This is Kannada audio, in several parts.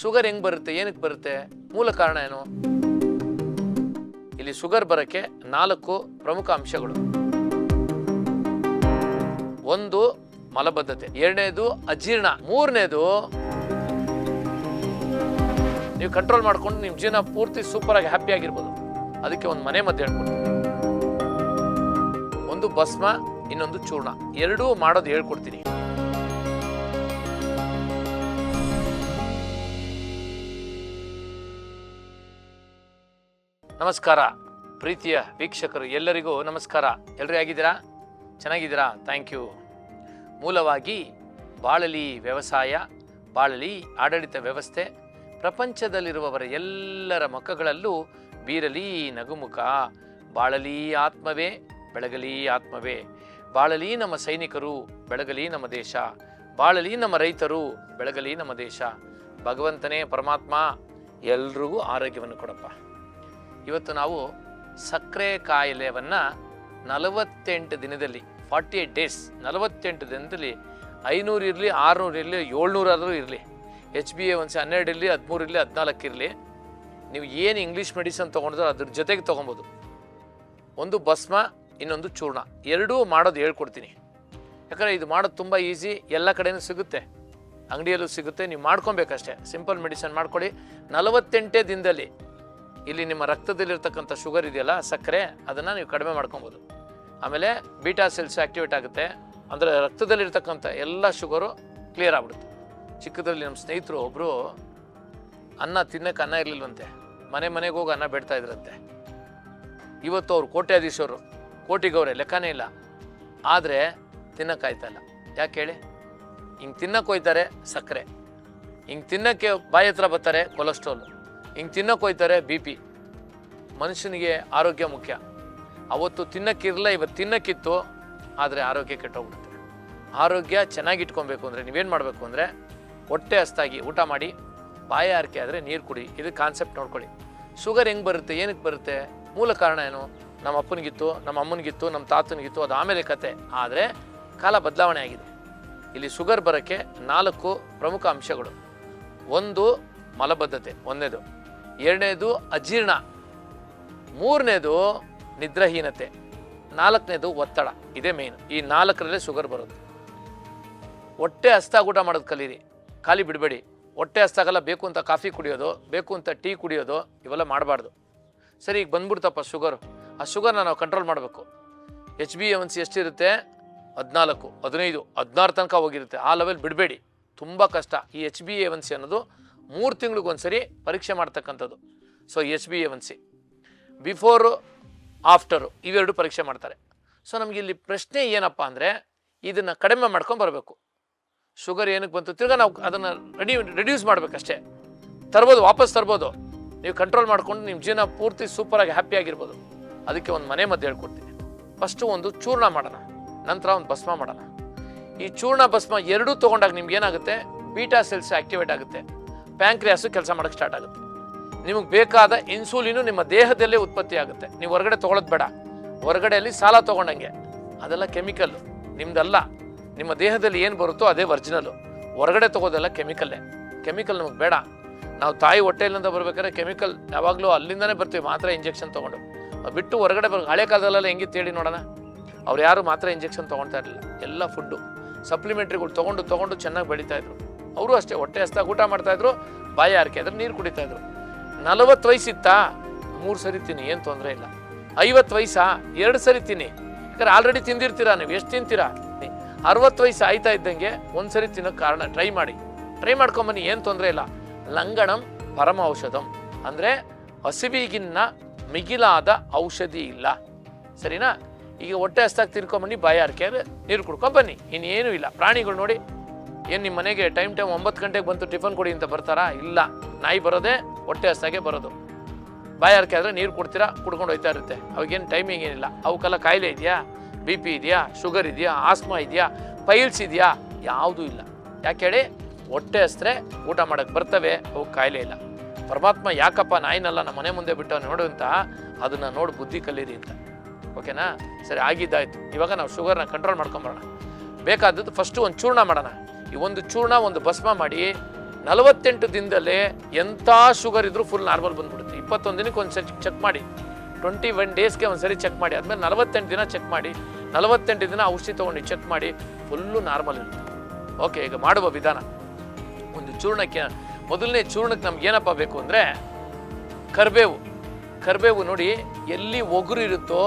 ಶುಗರ್ ಹೆಂಗ್ ಬರುತ್ತೆ ಏನಕ್ಕೆ ಬರುತ್ತೆ, ಮೂಲ ಕಾರಣ ಏನು? ಇಲ್ಲಿ ಶುಗರ್ ಬರೋಕ್ಕೆ ನಾಲ್ಕು ಪ್ರಮುಖ ಅಂಶಗಳು. ಒಂದು, ಮಲಬದ್ಧತೆ. ಎರಡನೇದು, ಅಜೀರ್ಣ. ಮೂರನೇದು, ನೀವು ಕಂಟ್ರೋಲ್ ಮಾಡ್ಕೊಂಡು ನಿಮ್ಮ ಜೀವನ ಪೂರ್ತಿ ಸೂಪರ್ ಆಗಿ ಹ್ಯಾಪಿ ಆಗಿರ್ಬೋದು. ಅದಕ್ಕೆ ಒಂದು ಮನೆ ಮದ್ದು ಹೇಳ್ಕೊಡ್ತೀನಿ ಒಂದು ಭಸ್ಮ, ಇನ್ನೊಂದು ಚೂರ್ಣ. ಎರಡೂ ಮಾಡೋದು ಹೇಳ್ಕೊಡ್ತೀನಿ. ನಮಸ್ಕಾರ. ಪ್ರೀತಿಯ ವೀಕ್ಷಕರು ಎಲ್ಲರಿಗೂ ನಮಸ್ಕಾರ. ಎಲ್ಲರೂ ಆಗಿದ್ದೀರಾ ಚೆನ್ನಾಗಿದ್ದೀರಾ? ಥ್ಯಾಂಕ್ ಯು ಮೂಲವಾಗಿ ಬಾಳಲಿ ವ್ಯವಸಾಯ, ಬಾಳಲಿ ಆಡಳಿತ ವ್ಯವಸ್ಥೆ, ಪ್ರಪಂಚದಲ್ಲಿರುವವರ ಎಲ್ಲರ ಮುಖಗಳಲ್ಲೂ ಬೀರಲಿ ನಗುಮುಖ. ಬಾಳಲಿ ಆತ್ಮವೇ, ಬೆಳಗಲಿ ಆತ್ಮವೇ. ಬಾಳಲಿ ನಮ್ಮ ಸೈನಿಕರು, ಬೆಳಗಲಿ ನಮ್ಮ ದೇಶ. ಬಾಳಲಿ ನಮ್ಮ ರೈತರು, ಬೆಳಗಲಿ ನಮ್ಮ ದೇಶ. ಭಗವಂತನೇ ಪರಮಾತ್ಮ, ಎಲ್ರಿಗೂ ಆರೋಗ್ಯವನ್ನು ಕೊಡಪ್ಪ. ಇವತ್ತು ನಾವು ಸಕ್ಕರೆ ಕಾಯಿಲೆಯನ್ನು ನಲವತ್ತೆಂಟು ದಿನದಲ್ಲಿ ಫಾರ್ಟಿ ಏಯ್ಟ್ ಡೇಸ್ ನಲವತ್ತೆಂಟು ದಿನದಲ್ಲಿ ಐನೂರು ಇರಲಿ, ಆರುನೂರು ಇರಲಿ ಏಳ್ನೂರಾದರೂ ಇರಲಿ ಎಚ್ ಬಿ ಎ ಒಂದು ಹನ್ನೆರಡು ಇರಲಿ, ಹದಿಮೂರು ಇರಲಿ, ಹದಿನಾಲ್ಕು ಇರಲಿ, ನೀವು ಏನು ಇಂಗ್ಲೀಷ್ ಮೆಡಿಸನ್ ತೊಗೊಂಡಿದ್ರು ಅದ್ರ ಜೊತೆಗೆ ತೊಗೊಬೋದು. ಒಂದು ಭಸ್ಮ, ಇನ್ನೊಂದು ಚೂರ್ಣ, ಎರಡೂ ಮಾಡೋದು ಹೇಳ್ಕೊಡ್ತೀನಿ. ಯಾಕಂದರೆ ಇದು ಮಾಡೋದು ತುಂಬ ಈಸಿ ಎಲ್ಲ ಕಡೆಯೂ ಸಿಗುತ್ತೆ. ಅಂಗಡಿಯಲ್ಲೂ ಸಿಗುತ್ತೆ, ನೀವು ಮಾಡ್ಕೊಬೇಕಷ್ಟೇ. ಸಿಂಪಲ್ ಮೆಡಿಸನ್ ಮಾಡ್ಕೊಳ್ಳಿ. ನಲವತ್ತೆಂಟೇ ದಿನದಲ್ಲಿ ಇಲ್ಲಿ ನಿಮ್ಮ ರಕ್ತದಲ್ಲಿರ್ತಕ್ಕಂಥ ಶುಗರ್ ಇದೆಯಲ್ಲ, ಸಕ್ಕರೆ, ಅದನ್ನು ನೀವು ಕಡಿಮೆ ಮಾಡ್ಕೊಬೋದು. ಆಮೇಲೆ ಬೀಟಾ ಸೆಲ್ಸ್ ಆ್ಯಕ್ಟಿವೇಟ್ ಆಗುತ್ತೆ. ಅಂದರೆ ರಕ್ತದಲ್ಲಿರ್ತಕ್ಕಂಥ ಎಲ್ಲ ಶುಗರು ಕ್ಲಿಯರ್ ಆಗ್ಬಿಡುತ್ತೆ. ಚಿಕ್ಕದ್ರಲ್ಲಿ ನಮ್ಮ ಸ್ನೇಹಿತರು ಒಬ್ಬರು ಅನ್ನ ತಿನ್ನಕ್ಕೆ ಅನ್ನ ಇರಲಿಲ್ಲವಂತೆ ಮನೆ ಮನೆಗೆ ಹೋಗಿ ಅನ್ನ ಬೇಡ್ತಾ ಇದ್ರಂತೆ. ಇವತ್ತು ಅವರು ಕೋಟ್ಯಾಧೀಶರು. ಕೋಟಿಗವ್ರೆ ಲೆಕ್ಕನೇ ಇಲ್ಲ. ಆದರೆ ತಿನ್ನಕ್ಕಾಯ್ತಾ ಇಲ್ಲ. ಯಾಕೆ ಹೇಳಿ? ಹಿಂಗೆ ತಿನ್ನಕ್ಕೆ ಹೋಯ್ತಾರೆ ಸಕ್ಕರೆ. ಹಿಂಗೆ ತಿನ್ನಕ್ಕೆ ಬಾಯಿ ಹತ್ರ ಬರ್ತಾರೆ ಕೊಲೆಸ್ಟ್ರಾಲ್. ಹಿಂಗೆ ತಿನ್ನಕ್ಕೆ ಹೋಯ್ತಾರೆ ಬಿ ಪಿ. ಮನುಷ್ಯನಿಗೆ ಆರೋಗ್ಯ ಮುಖ್ಯ. ಅವತ್ತು ತಿನ್ನಕ್ಕಿರಲ್ಲ ಇವತ್ತು ತಿನ್ನಕ್ಕಿತ್ತು, ಆದರೆ ಆರೋಗ್ಯ ಕೆಟ್ಟೋಗ್ಬಿಡುತ್ತೆ. ಆರೋಗ್ಯ ಚೆನ್ನಾಗಿ ಇಟ್ಕೊಬೇಕು ಅಂದರೆ ನೀವೇನು ಮಾಡಬೇಕು ಅಂದರೆ ಹೊಟ್ಟೆ ಹಸ್ತಾಗಿ ಊಟ ಮಾಡಿ, ಬಾಯ ಆರಿಕೆ ಆದರೆ ನೀರು ಕುಡಿ. ಇದು ಕಾನ್ಸೆಪ್ಟ್ ನೋಡ್ಕೊಳ್ಳಿ. ಶುಗರ್ ಹೆಂಗೆ ಬರುತ್ತೆ ಏನಕ್ಕೆ ಬರುತ್ತೆ? ಮೂಲ ಕಾರಣ ಏನು? ನಮ್ಮ ಅಪ್ಪನಿಗಿತ್ತು, ನಮ್ಮ ಅಮ್ಮನಿಗಿತ್ತು, ನಮ್ಮ ತಾತನಿಗಿತ್ತು, ಅದು ಆಮೇಲೆ ಕತೆ. ಆದರೆ ಕಾಲ ಬದಲಾವಣೆ ಆಗಿದೆ. ಇಲ್ಲಿ ಶುಗರ್ ಬರೋಕ್ಕೆ ನಾಲ್ಕು ಪ್ರಮುಖ ಅಂಶಗಳು. ಒಂದು ಮಲಬದ್ಧತೆ ಒಂದನೇದು ಎರಡನೇದು ಅಜೀರ್ಣ. ಮೂರನೇದು ನಿದ್ರಾಹೀನತೆ. ನಾಲ್ಕನೇದು ಒತ್ತಡ. ಇದೇ ಮೇನ್ ಈ ನಾಲ್ಕರಲ್ಲೇ ಶುಗರ್ ಬರೋದು ಹೊಟ್ಟೆ ಹಸ್ತಾಗ ಊಟ ಮಾಡೋದು ಕಲೀರಿ. ಖಾಲಿ ಬಿಡಬೇಡಿ. ಹೊಟ್ಟೆ ಹಸ್ತಾಗಲ್ಲ, ಬೇಕು ಅಂತ ಕಾಫಿ ಕುಡಿಯೋದು, ಬೇಕು ಅಂತ ಟೀ ಕುಡಿಯೋದು, ಇವೆಲ್ಲ ಮಾಡಬಾರ್ದು. ಸರಿ, ಈಗ ಬಂದ್ಬಿಡ್ತಪ್ಪ ಶುಗರು ಆ ಶುಗರ್ನ ನಾವು ಕಂಟ್ರೋಲ್ ಮಾಡಬೇಕು. ಎಚ್ ಬಿ ಎಂ ಸಿ ಎಷ್ಟಿರುತ್ತೆ? ಹದಿನಾಲ್ಕು, ಹದಿನೈದು, ಹದಿನಾರು ತನಕ ಹೋಗಿರುತ್ತೆ. ಆ ಲೆವೆಲ್ ಬಿಡಬೇಡಿ. ತುಂಬ ಕಷ್ಟ. ಈ H B A one C ಅನ್ನೋದು ಮೂರು ತಿಂಗಳಿಗೊಂದ್ಸರಿ ಪರೀಕ್ಷೆ ಮಾಡ್ತಕ್ಕಂಥದ್ದು. So S B A one C before after ಇವೆರಡು ಪರೀಕ್ಷೆ ಮಾಡ್ತಾರೆ. ಸೊ ನಮಗೆ ಇಲ್ಲಿ ಪ್ರಶ್ನೆ ಏನಪ್ಪ ಅಂದರೆ, ಇದನ್ನು ಕಡಿಮೆ ಮಾಡ್ಕೊಂಡು ಬರಬೇಕು. ಶುಗರ್ ಏನಕ್ಕೆ ಬಂತು? ತಿರ್ಗಾ ನಾವು ಅದನ್ನು ರೆಡಿ ರೆಡ್ಯೂಸ್ ಮಾಡಬೇಕಷ್ಟೇ. ತರ್ಬೋದು, ವಾಪಸ್ ತರ್ಬೋದು. ನೀವು ಕಂಟ್ರೋಲ್ ಮಾಡ್ಕೊಂಡು ನಿಮ್ಮ ಜೀವನ ಪೂರ್ತಿ ಸೂಪರಾಗಿ ಹ್ಯಾಪಿಯಾಗಿರ್ಬೋದು ಅದಕ್ಕೆ ಒಂದು ಮನೆ ಮದ್ದು ಹೇಳ್ಕೊಡ್ತೀನಿ. ಫಸ್ಟು ಒಂದು ಚೂರ್ಣ ಮಾಡೋಣ. ನಂತರ ಒಂದು ಭಸ್ಮ ಮಾಡೋಣ. ಈ ಚೂರ್ಣ ಭಸ್ಮ ಎರಡೂ ತೊಗೊಂಡಾಗ ನಿಮ್ಗೆ ಏನಾಗುತ್ತೆ? ಬೀಟಾ ಸೆಲ್ಸ್ ಆಕ್ಟಿವೇಟ್ ಆಗುತ್ತೆ. ಪ್ಯಾಂಕ್ರಿಯಾಸು ಕೆಲಸ ಮಾಡೋಕ್ಕೆ ಸ್ಟಾರ್ಟ್ ಆಗುತ್ತೆ. ನಿಮಗೆ ಬೇಕಾದ ಇನ್ಸುಲಿನು ನಿಮ್ಮ ದೇಹದಲ್ಲೇ ಉತ್ಪತ್ತಿ ಆಗುತ್ತೆ. ನೀವು ಹೊರಗಡೆ ತೊಗೊಳೋದು ಬೇಡ. ಹೊರಗಡೆಯಲ್ಲಿ ಸಾಲ ತೊಗೊಂಡಂಗೆ. ಅದೆಲ್ಲ ಕೆಮಿಕಲ್ಲು ನಿಮ್ದಲ್ಲ. ನಿಮ್ಮ ದೇಹದಲ್ಲಿ ಏನು ಬರುತ್ತೋ ಅದೇ ಒರಿಜಿನಲ್ಲು ಹೊರಗಡೆ ತಗೋದೆಲ್ಲ ಕೆಮಿಕಲ್ಲೇ ಕೆಮಿಕಲ್ ನಮಗೆ ಬೇಡ. ನಾವು ತಾಯಿ ಹೊಟ್ಟೆಯಲ್ಲಿಂದ ಬರ್ಬೇಕಾದ್ರೆ ಕೆಮಿಕಲ್ ಯಾವಾಗಲೂ ಅಲ್ಲಿಂದನೇ ಬರ್ತೀವಿ. ಮಾತ್ರ ಇಂಜೆಕ್ಷನ್ ತೊಗೊಂಡು. ಬಿಟ್ಟು ಹೊರಗಡೆ ಬರ್, ಹಳೆ ಕಾಲದಲ್ಲೆಲ್ಲ ಹೆಂಗಿತ್ತು ಹೇಳಿ ನೋಡೋಣ. ಅವ್ರು ಯಾರು ಮಾತ್ರ ಇಂಜೆಕ್ಷನ್ ತೊಗೊಳ್ತಾ ಇರಲಿಲ್ಲ. ಎಲ್ಲ ಫುಡ್ಡು ಸಪ್ಲಿಮೆಂಟ್ರಿಗಳು ತೊಗೊಂಡು ತೊಗೊಂಡು ಚೆನ್ನಾಗಿ ಬೆಳೀತಾ ಇದ್ರು. ಅವರು ಅಷ್ಟೇ ಹೊಟ್ಟೆ ಹಸ್ತಾಗ ಊಟ ಮಾಡ್ತಾಯಿದ್ರು ಬಾಯಿ ಆರಿಕೆ ಆದ್ರೆ, ನೀರು ಕುಡಿತಾ ಇದ್ರು. ನಲವತ್ತು ವಯಸ್ಸಿತ್ತಾ? ಮೂರು ಸರಿ ತಿನ್ನಿ, ಏನು ತೊಂದರೆ ಇಲ್ಲ. ಐವತ್ತು ವಯಸ್ಸಾ? ಎರಡು ಸರಿ ತಿನ್ನಿ. ಯಾಕಂದ್ರೆ ಆಲ್ರೆಡಿ ತಿಂದಿರ್ತೀರಾ ನೀವು? ಎಷ್ಟು ತಿಂತೀರಾ? ಅರವತ್ತು ವಯಸ್ಸು ಆಯ್ತಾ ಇದ್ದಂಗೆ ಒಂದು ಸರಿ ತಿನ್ನೋಕ್ಕೆ ಕಾರಣ ಟ್ರೈ ಮಾಡಿ. ಟ್ರೈ ಮಾಡ್ಕೊಂಬನ್ನಿ, ಏನು ತೊಂದರೆ ಇಲ್ಲ. ಲಂಗಣಂ ಪರಮ ಔಷಧಂ. ಅಂದರೆ ಹಸಿವಿಗಿನ್ನ ಮಿಗಿಲಾದ ಔಷಧಿ ಇಲ್ಲ. ಸರಿನಾ? ಈಗ ಹೊಟ್ಟೆ ಹಸ್ತಾಗಿ ತಿನ್ಕೊಂಬನ್ನಿ ಬಾಯಾರಿಕೆ ನೀರು ಕುಡ್ಕೊಂಬನ್ನಿ. ಇನ್ನೇನು ಇಲ್ಲ. ಪ್ರಾಣಿಗಳು ನೋಡಿ ಏನು ನಿಮ್ಮ ಮನೆಗೆ ಟೈಮ್ ಟೈಮ್ ಒಂಬತ್ತು ಗಂಟೆಗೆ ಬಂತು ಟಿಫನ್ ಕೊಡಿ ಅಂತ ಬರ್ತಾರಾ? ಇಲ್ಲ. ನಾಯಿ ಬರೋದೇ ಹೊಟ್ಟೆ ಹಸ್ತಾಗೆ ಬರೋದು. ಬಾಯಿ ಆರ್ಕೆ ಆದರೆ ನೀರು ಕೊಡ್ತೀರಾ? ಕುಡ್ಕೊಂಡು ಹೋಯ್ತಾ ಇರುತ್ತೆ. ಅವಾಗೇನು ಟೈಮಿಂಗ್ ಏನಿಲ್ಲ. ಅವಕ್ಕೆಲ್ಲ ಕಾಯಿಲೆ ಇದೆಯಾ? ಬಿ ಪಿ ಇದೆಯಾ? ಶುಗರ್ ಇದೆಯಾ? ಆಸ್ಮಾ ಇದೆಯಾ? ಪೈಲ್ಸ್ ಇದೆಯಾ? ಯಾವುದೂ ಇಲ್ಲ. ಯಾಕೆ ಹೇಳಿ? ಹೊಟ್ಟೆ ಹಸ್ರೆ ಊಟ ಮಾಡೋಕ್ಕೆ ಬರ್ತವೆ, ಅವು ಕಾಯಿಲೆ ಇಲ್ಲ. ಪರಮಾತ್ಮ ಯಾಕಪ್ಪ ನಾಯಿನಲ್ಲ ನಮ್ಮ ಮನೆ ಮುಂದೆ ಬಿಟ್ಟು ನೋಡು ಅಂತ ಅದನ್ನು ನೋಡಿ ಬುದ್ಧಿ ಕಲೀರಿ ಅಂತ. ಓಕೆನಾ? ಸರಿ, ಆಗಿದ್ದಾಯ್ತು. ಇವಾಗ ನಾವು ಶುಗರ್ನ ಕಂಟ್ರೋಲ್ ಮಾಡ್ಕೊಂಬರೋಣ ಬೇಕಾದದ್ದು ಫಸ್ಟು ಒಂದು ಚೂರ್ಣ ಮಾಡೋಣ. ಈ ಒಂದು ಚೂರ್ಣ, ಒಂದು ಭಸ್ಮ ಮಾಡಿ ನಲವತ್ತೆಂಟು ದಿನದಲ್ಲೇ ಎಂಥ ಶುಗರ್ ಇದ್ರೂ ಫುಲ್ ನಾರ್ಮಲ್ ಬಂದ್ಬಿಡುತ್ತೆ. ಇಪ್ಪತ್ತೊಂದು ದಿನಕ್ಕೆ ಒಂದು ಸರಿ ಚೆಕ್ ಮಾಡಿ. ಟ್ವೆಂಟಿ ಒನ್ ಡೇಸ್ಗೆ ಒಂದು ಸರಿ ಚೆಕ್ ಮಾಡಿ. ಆದಮೇಲೆ ನಲವತ್ತೆಂಟು ದಿನ ಚೆಕ್ ಮಾಡಿ. ನಲವತ್ತೆಂಟು ದಿನ ಔಷಧಿ ತೊಗೊಂಡು ಚೆಕ್ ಮಾಡಿ. ಫುಲ್ಲು ನಾರ್ಮಲ್ ಇರುತ್ತೆ. ಓಕೆ ಈಗ ಮಾಡುವ ವಿಧಾನ. ಒಂದು ಚೂರ್ಣಕ್ಕೆ, ಮೊದಲನೇ ಚೂರ್ಣಕ್ಕೆ ನಮ್ಗೆ ಏನಪ್ಪ ಬೇಕು ಅಂದರೆ ಕರ್ಬೇವು. ಕರ್ಬೇವು ನೋಡಿ ಎಲ್ಲಿ ಒಗರು ಇರುತ್ತೋ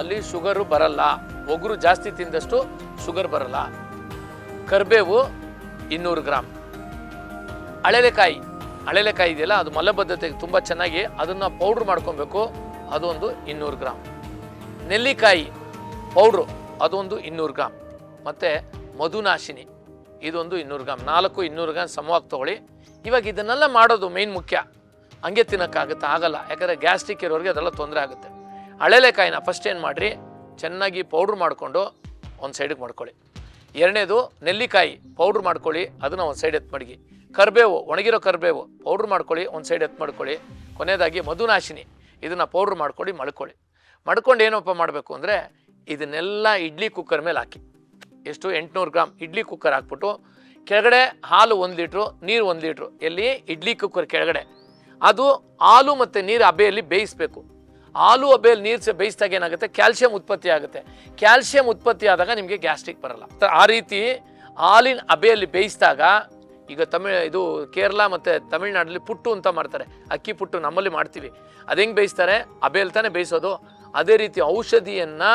ಅಲ್ಲಿ ಶುಗರು ಬರಲ್ಲ. ಒಗರು ಜಾಸ್ತಿ ತಿಂದಷ್ಟು ಶುಗರ್ ಬರಲ್ಲ. ಕರ್ಬೇವು ಇನ್ನೂರು ಗ್ರಾಮ್. ಅಳೆಲೆಕಾಯಿ ಅಳೆಲೆಕಾಯಿ ಇದೆಯಲ್ಲ, ಅದು ಮಲಬದ್ಧತೆಗೆ ತುಂಬ ಚೆನ್ನಾಗಿ ಅದನ್ನು ಪೌಡ್ರ್ ಮಾಡ್ಕೊಬೇಕು, ಅದೊಂದು ಇನ್ನೂರು ಗ್ರಾಮ್. ನೆಲ್ಲಿಕಾಯಿ ಪೌಡ್ರು ಅದೊಂದು ಇನ್ನೂರು ಗ್ರಾಮ್. ಮತ್ತು ಮಧುನಾಶಿನಿ, ಇದೊಂದು ಇನ್ನೂರು ಗ್ರಾಮ್. ನಾಲ್ಕು ಇನ್ನೂರು ಗ್ರಾಮ್ ಸಮವಾಗಿ ತೊಗೊಳ್ಳಿ. ಇವಾಗ ಇದನ್ನೆಲ್ಲ ಮಾಡೋದು ಮೇಯ್ನ್ ಮುಖ್ಯ. ಹಂಗೆ ತಿನ್ನೋಕ್ಕಾಗುತ್ತೆ? ಆಗಲ್ಲ. ಯಾಕಂದರೆ ಗ್ಯಾಸ್ಟ್ರಿಕ್ ಇರೋರಿಗೆ ಅದೆಲ್ಲ ತೊಂದರೆ ಆಗುತ್ತೆ. ಅಳೆಲೆಕಾಯಿನ ಫಸ್ಟ್ ಏನು ಮಾಡಿರಿ? ಚೆನ್ನಾಗಿ ಪೌಡ್ರ್ ಮಾಡಿಕೊಂಡು ಒಂದು ಸೈಡಿಗೆ ಮಾಡ್ಕೊಳ್ಳಿ. ಎರಡನೇದು ನೆಲ್ಲಿಕಾಯಿ ಪೌಡ್ರ್ ಮಾಡ್ಕೊಳ್ಳಿ. ಅದನ್ನು ಒಂದು ಸೈಡ್ ಎತ್ತು ಮಡಗಿ. ಕರಿಬೇವು, ಒಣಗಿರೋ ಕರಿಬೇವು ಪೌಡ್ರ್ ಮಾಡ್ಕೊಳ್ಳಿ, ಒಂದು ಸೈಡ್ ಎತ್ತು ಮಾಡ್ಕೊಳ್ಳಿ. ಕೊನೆಯದಾಗಿ ಮಧುನಾಶಿನಿ. ಇದನ್ನು ಪೌಡ್ರ್ ಮಾಡ್ಕೊಳ್ಳಿ ಮಡ್ಕೊಳ್ಳಿ ಮಡ್ಕೊಂಡು ಏನಪ್ಪ ಮಾಡಬೇಕು ಅಂದರೆ ಇದನ್ನೆಲ್ಲ ಇಡ್ಲಿ ಕುಕ್ಕರ್ ಮೇಲೆ ಹಾಕಿ. ಎಷ್ಟು? ಎಂಟುನೂರು ಗ್ರಾಮ್ ಇಡ್ಲಿ ಕುಕ್ಕರ್ ಹಾಕ್ಬಿಟ್ಟು ಕೆಳಗಡೆ ಹಾಲು ಒಂದು ಲೀಟ್ರು, ನೀರು ಒಂದು ಲೀಟ್ರು. ಎಲ್ಲಿ? ಇಡ್ಲಿ ಕುಕ್ಕರ್ ಕೆಳಗಡೆ. ಅದು ಹಾಲು ಮತ್ತು ನೀರು ಹಬೆಯಲ್ಲಿ ಬೇಯಿಸಬೇಕು. ಹಾಲು ಹಬೆಯಲ್ಲಿ ನೀರು ಬೇಯಿಸಿದಾಗ ಏನಾಗುತ್ತೆ? ಕ್ಯಾಲ್ಸಿಯಂ ಉತ್ಪತ್ತಿ ಆಗುತ್ತೆ. ಕ್ಯಾಲ್ಸಿಯಂ ಉತ್ಪತ್ತಿ ಆದಾಗ ನಿಮಗೆ ಗ್ಯಾಸ್ಟ್ರಿಕ್ ಬರಲ್ಲ. ಆ ರೀತಿ ಹಾಲಿನ ಅಬೆಯಲ್ಲಿ ಬೇಯಿಸಿದಾಗ ಈಗ ತಮಿಳ್, ಇದು ಕೇರಳ ಮತ್ತು ತಮಿಳ್ನಾಡಲ್ಲಿ ಪುಟ್ಟು ಅಂತ ಮಾಡ್ತಾರೆ. ಅಕ್ಕಿ ಪುಟ್ಟು ನಮ್ಮಲ್ಲಿ ಮಾಡ್ತೀವಿ. ಅದು ಹೆಂಗೆ ಬೇಯಿಸ್ತಾರೆ? ಹಬೆಯಲ್ಲಿ ತಾನೇ ಬೇಯಿಸೋದು. ಅದೇ ರೀತಿ ಔಷಧಿಯನ್ನು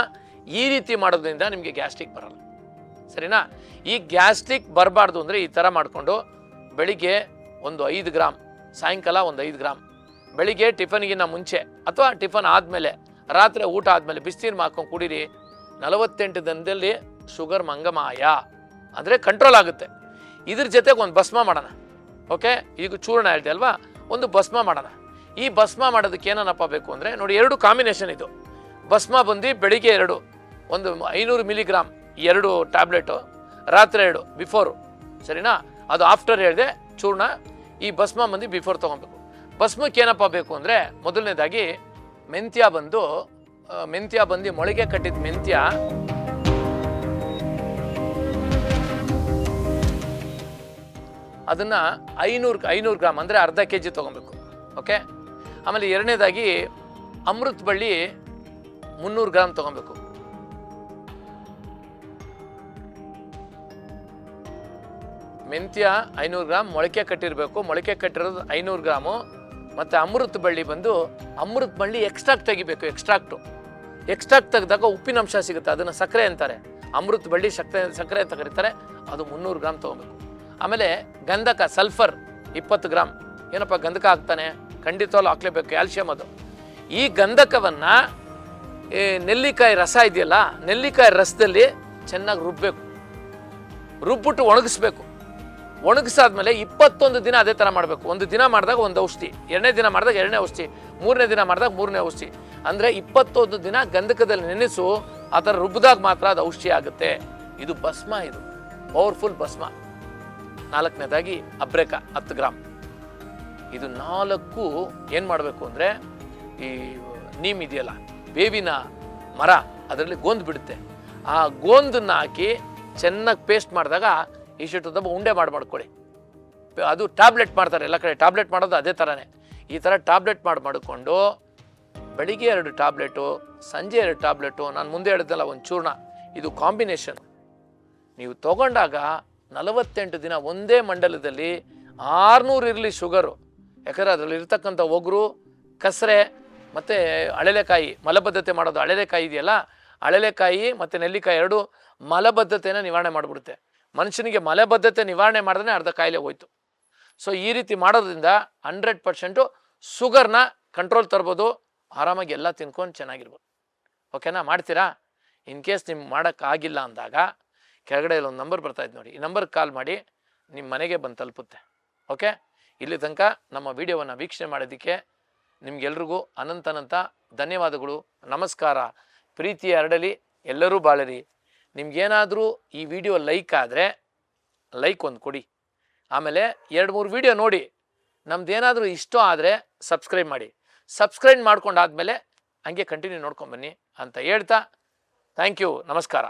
ಈ ರೀತಿ ಮಾಡೋದ್ರಿಂದ ನಿಮಗೆ ಗ್ಯಾಸ್ಟ್ರಿಕ್ ಬರಲ್ಲ. ಸರಿನಾ? ಈ ಗ್ಯಾಸ್ಟ್ರಿಕ್ ಬರಬಾರ್ದು ಅಂದರೆ ಈ ಥರ ಮಾಡಿಕೊಂಡು ಬೆಳಿಗ್ಗೆ ಒಂದು ಐದು ಗ್ರಾಮ್ ಸಾಯಂಕಾಲ ಒಂದು ಐದು ಗ್ರಾಮ್ ಬೆಳಿಗ್ಗೆ ಟಿಫನ್ಗಿನ್ನ ಮುಂಚೆ ಅಥವಾ ಟಿಫನ್ ಆದಮೇಲೆ, ರಾತ್ರಿ ಊಟ ಆದಮೇಲೆ ಬಿಸಿನೀರು ಹಾಕೊಂಡು ಕುಡೀರಿ. ನಲವತ್ತೆಂಟು ದಿನದಲ್ಲಿ ಶುಗರ್ ಮಂಗಮಾಯ. ಅಂದರೆ ಕಂಟ್ರೋಲ್ ಆಗುತ್ತೆ. ಇದ್ರ ಜೊತೆಗೆ ಒಂದು ಭಸ್ಮ ಮಾಡೋಣ. ಓಕೆ ಈಗ ಚೂರ್ಣ ಹೇಳ್ದೆ ಅಲ್ವಾ? ಒಂದು ಭಸ್ಮ ಮಾಡೋಣ. ಈ ಭಸ್ಮ ಮಾಡೋದಕ್ಕೆ ಏನನ್ನಪ್ಪ ಬೇಕು ಅಂದರೆ, ನೋಡಿ ಎರಡು ಕಾಂಬಿನೇಷನ್ ಇದು. ಭಸ್ಮ ಬಂದು ಬೆಳಿಗ್ಗೆ ಎರಡು. ಒಂದು ಐನೂರು ಮಿಲಿಗ್ರಾಮ್ ಎರಡು ಟ್ಯಾಬ್ಲೆಟು ರಾತ್ರಿ ಎರಡು ಬಿಫೋರು ಸರಿನಾ? ಅದು ಆಫ್ಟರ್ ಹೇಳಿದೆ, ಚೂರ್ಣ. ಈ ಭಸ್ಮ ಬಂದು ಬಿಫೋರ್ ತೊಗೊಬೇಕು ಭಸ್ಮಕ್ಕೆ ಏನಪ್ಪ ಬೇಕು ಅಂದರೆ ಮೊದಲನೇದಾಗಿ ಮೆಂತ್ಯ ಬಂದು ಮೆಂತ್ಯ ಬಂದು ಮೊಳಗೆ ಕಟ್ಟಿದ ಮೆಂತ್ಯ. ಅದನ್ನು ಐನೂರು ಐನೂರು ಗ್ರಾಮ್ ಅಂದರೆ ಅರ್ಧ ಕೆ ಜಿ ತೊಗೊಬೇಕು. ಓಕೆ? ಆಮೇಲೆ ಎರಡನೇದಾಗಿ ಅಮೃತ ಬಳ್ಳಿ ಮುನ್ನೂರು ಗ್ರಾಮ್ ತೊಗೊಬೇಕು. ಮೆಂತ್ಯ ಐನೂರು ಗ್ರಾಮ್, ಮೊಳಕೆ ಕಟ್ಟಿರಬೇಕು. ಮೊಳಕೆ ಕಟ್ಟಿರೋದು ಐನೂರು ಗ್ರಾಮು. ಮತ್ತು ಅಮೃತ ಬಳ್ಳಿ ಬಂದು ಅಮೃತ ಬಳ್ಳಿ ಎಕ್ಸ್ಟ್ರಾಕ್ಟ್ ತೆಗಿಬೇಕು ಎಕ್ಸ್ಟ್ರಾಕ್ಟು ಎಕ್ಸ್ಟ್ರಾಕ್ಟ್ ತೆಗೆದಾಗ ಉಪ್ಪಿನಂಶ ಸಿಗುತ್ತೆ, ಅದನ್ನು ಸಕ್ಕರೆ ಅಂತಾರೆ. ಅಮೃತ ಬಳ್ಳಿ ಸಕ್ಕರೆ ಸಕ್ಕರೆ ಅಂತ ಕರೀತಾರೆ ಅದು ಮುನ್ನೂರು ಗ್ರಾಮ್ ತಗೋಬೇಕು. ಆಮೇಲೆ ಗಂಧಕ ಸಲ್ಫರ್ ಇಪ್ಪತ್ತು ಗ್ರಾಮ್. ಏನಪ್ಪ, ಗಂಧಕ ಹಾಕ್ತಾನೆ? ಖಂಡಿತವಾಗ್ಲೂ ಹಾಕ್ಲೇಬೇಕು ಕ್ಯಾಲ್ಶಿಯಂ ಅದು. ಈ ಗಂಧಕವನ್ನು ನೆಲ್ಲಿಕಾಯಿ ರಸ ಇದೆಯಲ್ಲ, ನೆಲ್ಲಿಕಾಯಿ ರಸದಲ್ಲಿ ಚೆನ್ನಾಗಿ ರುಬ್ಬಬೇಕು ರುಬ್ಬಿಟ್ಟು ಒಣಗಿಸ್ಬೇಕು. ಒಣಗಿಸಾದ್ಮೇಲೆ ಇಪ್ಪತ್ತೊಂದು ದಿನ ಅದೇ ಥರ ಮಾಡಬೇಕು. ಒಂದು ದಿನ ಮಾಡಿದಾಗ ಒಂದು ಔಷಧಿ, ಎರಡನೇ ದಿನ ಮಾಡಿದಾಗ ಎರಡನೇ ಔಷಧಿ, ಮೂರನೇ ದಿನ ಮಾಡಿದಾಗ ಮೂರನೇ ಔಷಧಿ. ಅಂದರೆ ಇಪ್ಪತ್ತೊಂದು ದಿನ ಗಂಧಕದಲ್ಲಿ ನೆನೆಸು ಅದರ ರುಬ್ಬಿದಾಗ ಮಾತ್ರ ಅದು ಔಷಧಿ ಆಗುತ್ತೆ. ಇದು ಭಸ್ಮ ಇದು. ಪವರ್ಫುಲ್ ಭಸ್ಮ. ನಾಲ್ಕನೇದಾಗಿ ಅಬ್ರೇಕ, ಹತ್ತು ಗ್ರಾಮ್ ಇದು ನಾಲ್ಕು ಏನು ಮಾಡಬೇಕು ಅಂದರೆ, ಈ ನೀಮ್ ಇದೆಯಲ್ಲ, ಬೇವಿನ ಮರ, ಅದರಲ್ಲಿ ಗೋಂದು ಬಿಡುತ್ತೆ. ಆ ಗೋಂದನ್ನ ಹಾಕಿ ಚೆನ್ನಾಗಿ ಪೇಸ್ಟ್ ಮಾಡಿದಾಗ ಇಷ್ಟು ದಬ್ಬ ಉಂಡೆ ಮಾಡಿ ಮಾಡ್ಕೊಳ್ಳಿ. ಅದು ಟ್ಯಾಬ್ಲೆಟ್ ಮಾಡ್ತಾರೆ, ಎಲ್ಲ ಕಡೆ ಟ್ಯಾಬ್ಲೆಟ್ ಮಾಡೋದು ಅದೇ ಥರನೇ ಈ ಥರ ಟ್ಯಾಬ್ಲೆಟ್ ಮಾಡಿ ಮಾಡಿಕೊಂಡು ಬೆಳಿಗ್ಗೆ ಎರಡು ಟ್ಯಾಬ್ಲೆಟು ಸಂಜೆ ಎರಡು ಟ್ಯಾಬ್ಲೆಟು ನಾನು ಮುಂದೆ ಹೇಳಿದ್ದಲ್ಲ ಒಂದು ಚೂರ್ಣ ಇದು ಕಾಂಬಿನೇಷನ್ ನೀವು ತಗೊಂಡಾಗ ನಲವತ್ತೆಂಟು ದಿನ ಒಂದೇ ಮಂಡಲದಲ್ಲಿ ಆರುನೂರು ಇರಲಿ ಶುಗರು ಯಾಕಂದರೆ ಅದರಲ್ಲಿ ಇರ್ತಕ್ಕಂಥ ಒಗರು, ಕಸರೆ, ಮತ್ತು ಅಳಲೆಕಾಯಿ, ಮಲಬದ್ಧತೆ ಮಾಡೋದು ಅಳೆಲೆಕಾಯಿ ಇದೆಯಲ್ಲ, ಅಳಲೆಕಾಯಿ ಮತ್ತು ನೆಲ್ಲಿಕಾಯಿ ಎರಡು ಮಲಬದ್ಧತೆಯನ್ನು ನಿವಾರಣೆ ಮಾಡಿಬಿಡುತ್ತೆ. ಮನುಷ್ಯನಿಗೆ ಮಲಬದ್ಧತೆ ನಿವಾರಣೆ ಮಾಡಿದ್ರೆ ಅರ್ಧ ಕಾಯಿಲೆ ಹೋಯ್ತು. ಸೊ ಈ ರೀತಿ ಮಾಡೋದ್ರಿಂದ ಹಂಡ್ರೆಡ್ ಪರ್ಸೆಂಟು ಶುಗರ್ನ ಕಂಟ್ರೋಲ್ ತರ್ಬೋದು, ಆರಾಮಾಗಿ ಎಲ್ಲ ತಿನ್ಕೊಂಡು ಚೆನ್ನಾಗಿರ್ಬೋದು. ಓಕೆನಾ ಮಾಡ್ತೀರಾ? ಇನ್ ಕೇಸ್ ನಿಮ್ಗೆ ಮಾಡೋಕ್ಕಾಗಿಲ್ಲ ಅಂದಾಗ ಕೆಳಗಡೆ ಒಂದು ನಂಬರ್ ಬರ್ತಾ ಇದೆ ನೋಡಿ. ಈ ನಂಬರ್ಗೆ ಕಾಲ್ ಮಾಡಿ ನಿಮ್ಮ ಮನೆಗೆ ಬಂದು ತಲುಪುತ್ತೆ. ಓಕೆ ಇಲ್ಲಿ ತನಕ ನಮ್ಮ ವಿಡಿಯೋವನ್ನು ವೀಕ್ಷಣೆ ಮಾಡೋದಕ್ಕೆ ಅನಂತ ಅನಂತನಂತ ಧನ್ಯವಾದಗಳು. ನಮಸ್ಕಾರ. ಪ್ರೀತಿಯ ಹರಡಲಿ ಎಲ್ಲರೂ ಬಾಳಲಿ. ನಿಮ್ಗೇನಾದರೂ ಈ ವಿಡಿಯೋ ಲೈಕ್ ಆದರೆ ಲೈಕ್ ಒಂದು ಕೊಡಿ. ಆಮೇಲೆ ಎರಡು ಮೂರು ವಿಡಿಯೋ ನೋಡಿ. ನಮ್ದೇನಾದರೂ ಇಷ್ಟ ಆದರೆ ಸಬ್ಸ್ಕ್ರೈಬ್ ಮಾಡಿ. ಸಬ್ಸ್ಕ್ರೈಬ್ ಮಾಡ್ಕೊಂಡಾದ್ಮೇಲೆ ಹಂಗೆ ಕಂಟಿನ್ಯೂ ನೋಡ್ಕೊಂಬನ್ನಿ ಅಂತ ಹೇಳ್ತಾ ಥ್ಯಾಂಕ್ ಯು, ನಮಸ್ಕಾರ.